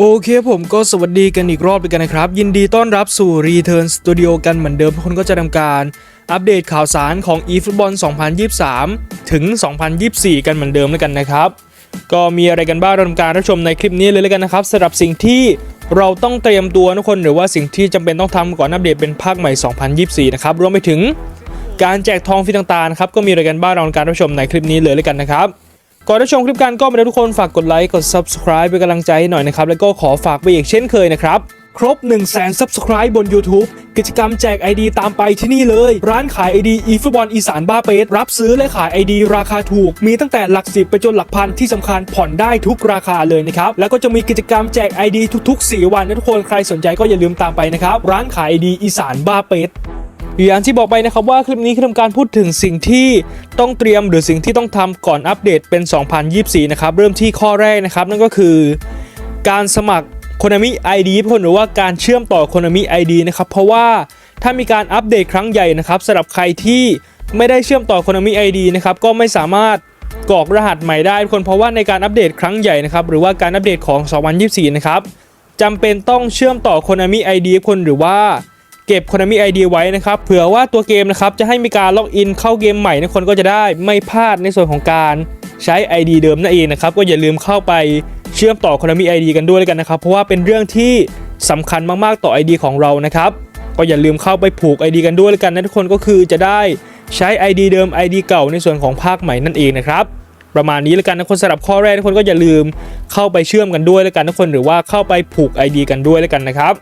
โอเคผมก็สวัสดีกันอีกรอบเลยกันนะครับ ยินดีต้อนรับสู่ Return Studio กันเหมือนเดิมทุกคนก็จะทำการอัปเดตข่าวสารของ eFootball 2023 ถึง 2024 กันเหมือนเดิมแล้วกันนะครับ ก็มีอะไรกันบ้างเราทำการรับชมในคลิปนี้เลยแล้วกันนะครับสำหรับสิ่งที่เราต้องเตรียมตัวทุกคนหรือว่าสิ่งที่จำเป็นต้องทำก่อนอัปเดตเป็นภาคใหม่ 2024 นะครับรวมไปถึงการแจกทองฟรีต่างๆครับก็มีอะไรกันบ้างเราทำการรับชมในคลิปนี้เลยแล้วกันนะครับ ก่อนรับชมคลิปกันก็มาแล้วทุกคนฝากกดไลค์กด subscribe เป็นกำลังใจให้หน่อยนะครับ แล้วก็ขอฝากไปอีกเช่นเคยนะครับครบ 1 0 0 0 0 0 subscribe บน YouTube กิจกรรมแจก ID ตามไปที่นี่เลย ร้านขาย ID อีฟุตบอลอีสานบ้าเปสรับซื้อและขาย ID ราคาถูก มีตั้งแต่หลักสิบไปจนหลักพันที่สำคัญผ่อนได้ทุกราคาเลยนะครับ แล้วก็จะมีกิจกรรมแจก ID ทุกๆ 4 วันนะทุกคนใครสนใจก็อย่าลืมตามไปนะครับ ร้านขาย ID อีสานบ้าเปส อย่างที่บอกไปนะครับว่าคลิปนี้คือทำการพูดถึงสิ่งที่ต้องเตรียมหรือสิ่งที่ต้องทำก่อนอัปเดตเป็น 2024 นะครับ เริ่มที่ข้อแรกนะครับ นั่นก็คือการสมัคร Konami ID ทุกคนหรือว่าการเชื่อมต่อ Konami ID นะครับ เพราะว่าถ้ามีการอัปเดตครั้งใหญ่นะครับสำหรับใครที่ไม่ได้เชื่อมต่อ Konami ID นะครับก็ไม่สามารถกรอกรหัสใหม่ได้ทุกคนเพราะว่าในการอัปเดตครั้งใหญ่นะครับหรือว่าการอัปเดตของ 2024 นะครับจำเป็นต้องเชื่อมต่อ Konami ID ทุกคนหรือว่า เก็บ Konami ID ไว้นะครับเผื่อว่าตัวเกมนะครับจะให้มีการล็อกอินเข้าเกมใหม่นะคนก็จะได้ไม่พลาดในส่วนของการใช้ ID เดิมนั่นเองนะครับก็อย่าลืมเข้าไปเชื่อมต่อ Konami ID กันด้วยแล้วกันนะครับเพราะว่าเป็นเรื่องที่สำคัญมากๆต่อ ID ของเรานะครับก็อย่าลืมเข้าไปผูก ID กันด้วยแล้วกันนะทุกคนก็คือจะได้ใช้ ID เดิม ID เก่าในส่วนของภาคใหม่นั่นเองนะครับประมาณนี้แล้วกันนะคนสำหรับข้อแรกทุกคนก็อย่าลืมเข้าไปเชื่อมกันด้วยแล้วกันทุกคนหรือว่าเข้าไปผูก ID กันด้วยแล้วกันนะครับ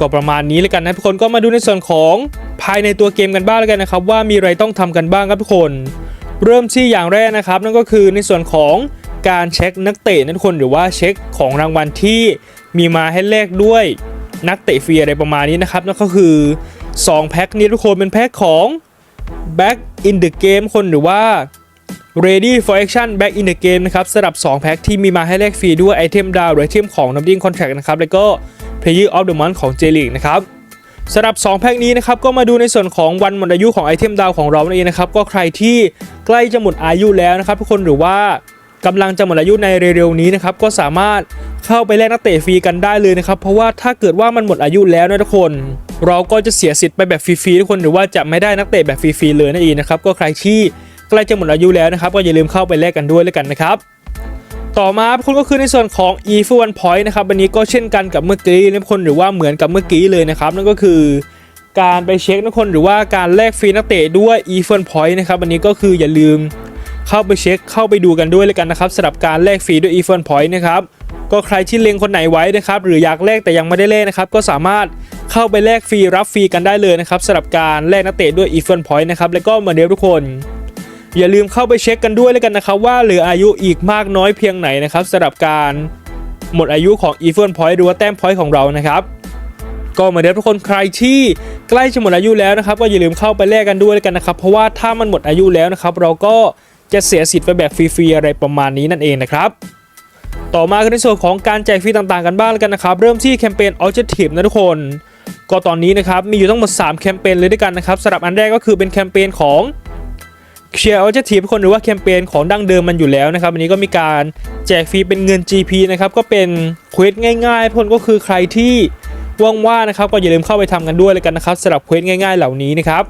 ก็ประมาณนี้แล้วกันนะทุกคนก็มาดูในส่วนของภายในตัวเกมกันบ้างแล้วกันนะครับ ว่ามีอะไรต้องทำกันบ้างครับทุกคน เริ่มที่อย่างแรกนะครับ นั่นก็คือในส่วนของการเช็คนักเตะนะทุกคนหรือว่าเช็คของรางวัลที่มีมาให้แลกด้วยนักเตะฟรีอะไรประมาณนี้นะครับนั่นก็คือ 2 แพ็คนี้ทุกคนเป็นแพ็คของ Back in the Game คนหรือว่า Ready for Action Back in the Game นะครับสำหรับ 2 แพ็คที่มีมาให้แลกฟรีด้วยไอเทมดาวหรือไอเทมของ n u m b i n g Contract นะครับแล้วก็ Player of the Month ของ J League นะครับสำหรับ 2 แพ็คนี้นะครับก็มาดูในส่วนของวันหมดอายุของไอเทมดาวของเรานั่นเองนะครับก็ใครที่ใกล้จะหมดอายุแล้วนะครับทุกคนหรือว่ากำลังจะหมดอายุในเร็วๆนี้นะครับก็สามารถเข้าไปแลกนักเตะฟรีกันได้เลยนะครับเพราะว่าถ้าเกิดว่ามันหมดอายุแล้วนะทุกคน เราก็จะเสียสิทธิ์ไปแบบฟรีๆทุกคนหรือว่าจะไม่ได้นักเตะแบบฟรีๆเลยนั่นเองนะครับก็ใครที่ ใกล้จะหมดอายุแล้วนะครับ ก็อย่าลืมเข้าไปแลกกันด้วยแล้วกันนะครับต่อมาทุกคนก็คือในส่วนของ e f o n point นะครับอันนี้ก็เช่นกันกับเมื่อกี้นะทุกคนหรือว่าเหมือนกับเมื่อกี้เลยนะครับ นั่นก็คือการไปเช็คทุกคนหรือว่าการแลกฟรีนักเตะด้วย e f o n point นะครับอันนี้ก็คืออย่าลืมเข้าไปเช็คเข้าไปดูกันด้วยเลยกันนะครับสำหรับการแลกฟรีด้วย e f o n point นะครับก็ใครที่เล็งคนไหนไว้นะครับหรืออยากแลกแต่ยังไม่ได้แลกนะครับก็สามารถเข้าไปแลกฟรีรับฟรีกันได้เลยนะครับสำหรับการแลกนักเตะด้วย e f o n point นะครับแล้วก็เหมือนเดิมทุกคน อย่าลืมเข้าไปเช็คกันด้วยแล้วกันนะครับว่าเหลืออายุอีกมากน้อยเพียงไหนนะครับสำหรับการหมดอายุของ e f o n Point หรือว่าแต้ม Point ของเรานะครับก็เหมือนเดิมทุกคนใครที่ใกล้จะหมดอายุแล้วนะครับก็อย่าลืมเข้าไปแลกกันด้วยแล้วกันนะครับ เพราะว่าถ้ามันหมดอายุแล้วนะครับ เราก็จะเสียสิทธิ์ไปแบบฟรีๆอะไรประมาณนี้นั่นเองนะครับต่อมาคือในส่วนของการแจกฟรีต่างๆกันบ้างแล้วกันนะครับ เริ่มที่แคมเปญ Objective นะทุกคน ก็ตอนนี้นะครับมีอยู่ทั้งหมด 3 แคมเปญเลยด้วยกันนะครับสำหรับอันแรกก็คือเป็นแคมเปญของ เชียร์เอาจะทีคนหรือว่าแคมเปญของดั้งเดิมมันอยู่แล้วนะครับอันนี้ก็มีการแจกฟรีเป็นเงิน GP นะครับก็เป็นเควสง่ายๆทุกคนก็คือใครที่ว่างๆนะครับ ก็อย่าลืมเข้าไปทำกันด้วยเลยกันนะครับสำหรับเควสง่าย ๆ เหล่านี้นะครับ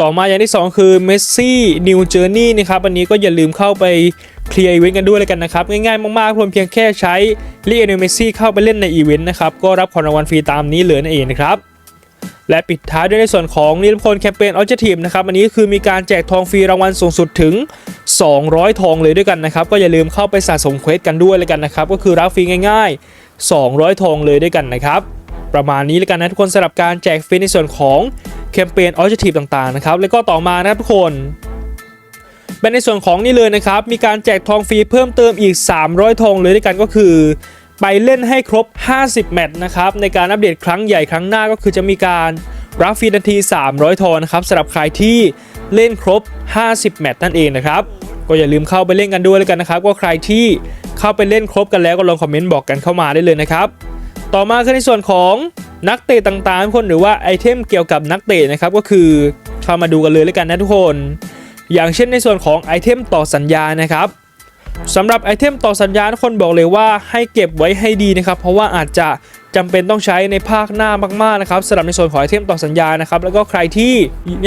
ต่อมาอย่างที่ 2 คือ Messi New Journey นะครับอันนี้ก็อย่าลืมเข้าไปเคลียร์อีเวนต์กันด้วยเลยกันนะครับ ง่ายๆ มากๆเพียงเพียงแค่ใช้เรียกเมสซี่เข้าไปเล่นในอีเวนต์นะครับ ก็รับของรางวัลฟรีตามนี้เลยนั่นเองนะครับ และปิดท้ายด้วยในส่วนของนิรพลแคมเปญออ j เจทีฟนะครับอันนี้คือมีการแจกทองฟรีรางวัลสูงสุดถึง 200 ทองเลยด้วยกันนะครับ ก็อย่าลืมเข้าไปสะสมเควสกันด้วยเลยกันนะครับ ก็คือรับฟรีง่ายๆ 200 ทองเลยด้วยกันนะครับ ประมาณนี้เลยกันนะทุกคนสำหรับการแจกฟรีในส่วนของแคมเปญออ j เจทีฟต่างๆนะครับแล้วก็ต่อมานะครับทุกคนเป็นในส่วนของนี่เลยนะครับ มีการแจกทองฟรีเพิ่มเติมอีก 300 ทองเลยด้วยกันก็คือ ไปเล่นให้ครบ 50 แมตช์นะครับ ในการอัปเดตครั้งใหญ่ครั้งหน้าก็คือจะมีการรับฟรีทันที 300 ทอนนะครับสำหรับใครที่เล่นครบ 50 แมตช์นั่นเองนะครับ ก็อย่าลืมเข้าไปเล่นกันด้วยแล้วกันนะครับก็ใครที่เข้าไปเล่นครบกันแล้วก็ลองคอมเมนต์บอกกันเข้ามาได้เลยนะครับ ต่อมาคือในส่วนของนักเตะต่างๆทุกคนหรือว่าไอเทมเกี่ยวกับนักเตะนะครับก็คือเข้ามาดูกันเลยแล้วกันนะทุกคน อย่างเช่นในส่วนของไอเทมต่อสัญญานะครับ สำหรับไอเทมต่อสัญญาทุกคนบอกเลยว่าให้เก็บไว้ให้ดีนะครับ เพราะว่าอาจจะจำเป็นต้องใช้ในภาคหน้ามากๆนะครับสำหรับในส่วนของไอเทมต่อสัญญานะครับแล้วก็ใครที่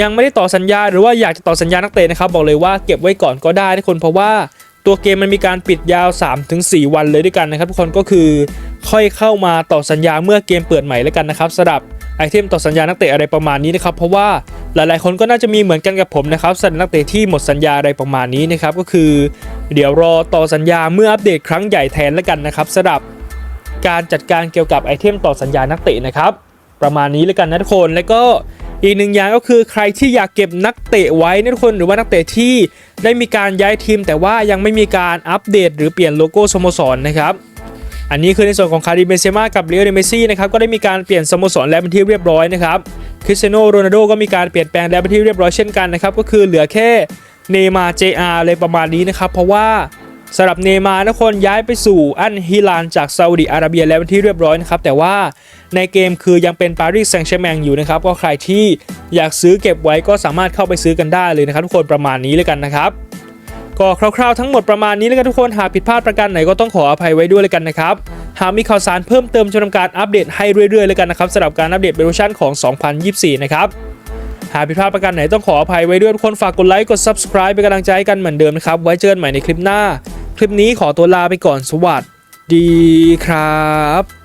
ยังไม่ได้ต่อสัญญา หรือว่าอยากจะต่อสัญญานักเตะนะครับ บอกเลยว่าเก็บไว้ก่อนก็ได้ทุกคนเพราะว่าตัวเกมมันมีการปิดยาว 3-4 วันเลยด้วยกันนะครับ ทุกคนก็คือค่อยเข้ามาต่อสัญญาเมื่อเกมเปิดใหม่แล้วกันนะครับสำหรับไอเทมต่อสัญญานักเตะอะไรประมาณนี้นะครับเพราะว่าหลายๆ คนก็น่าจะมีเหมือนกันกับผมนะครับสำหรับนักเตะที่หมดสัญญาอะไรประมาณนี้นะครับก็คือ เดี๋ยวรอต่อสัญญาเมื่ออัปเดตครั้งใหญ่แทนแล้วกันนะครับสำหรับการจัดการเกี่ยวกับไอเทมต่อสัญญานักเตะนะครับ ประมาณนี้แล้วกันนะทุกคนแล้วก็อีกหนึ่งอย่างก็คือใครที่อยากเก็บนักเตะไว้นะทุกคนหรือว่านักเตะที่ได้มีการย้ายทีม แต่ว่ายังไม่มีการอัปเดต หรือเปลี่ยนโลโก้สโมสรนะครับอันนี้คือในส่วนของคาริเบเซมากับเลโอเดเมซี่นะครับก็ได้มีการเปลี่ยนสโมสรแล้วเป็นที่เรียบร้อยนะครับคริสเตียโนโรนัลโดก็มีการเปลี่ยนแปลงแล้วเป็นที่เรียบร้อยเช่นกันนะครับก็คือเหลือแค่ เนมาร์ JR อะไรประมาณนี้นะครับ เพราะว่าสำหรับเนมานะคนย้ายไปสู่อันฮิลานจากซาอุดิอาระเบียแล้วเป็นที่เรียบร้อยนะครับ แต่ว่าในเกมคือยังเป็นปารีสแซงต์แชร์แมงอยู่นะครับ ก็ใครที่อยากซื้อเก็บไว้ก็สามารถเข้าไปซื้อกันได้เลยนะครับทุกคนประมาณนี้เลยกันนะครับ ก็คร่าวๆทั้งหมดประมาณนี้แล้วกันทุกคนหากผิดพลาดประการไหนก็ต้องขออภัยไว้ด้วยเลยกันนะครับหากมีข่าวสารเพิ่มเติมจะทำการอัปเดตให้เรื่อยๆเลยกันนะครับสำหรับการอัปเดตเวอร์ชันของ 2024 นะครับ หากผิดพลาดประการไหนต้องขออภัยไว้ด้วยทุกคนฝากกดไลค์กด subscribe เป็นกำลังใจกันเหมือนเดิมนะครับ ไว้เจอกันใหม่ในคลิปหน้า คลิปนี้ขอตัวลาไปก่อนสวัสดีครับ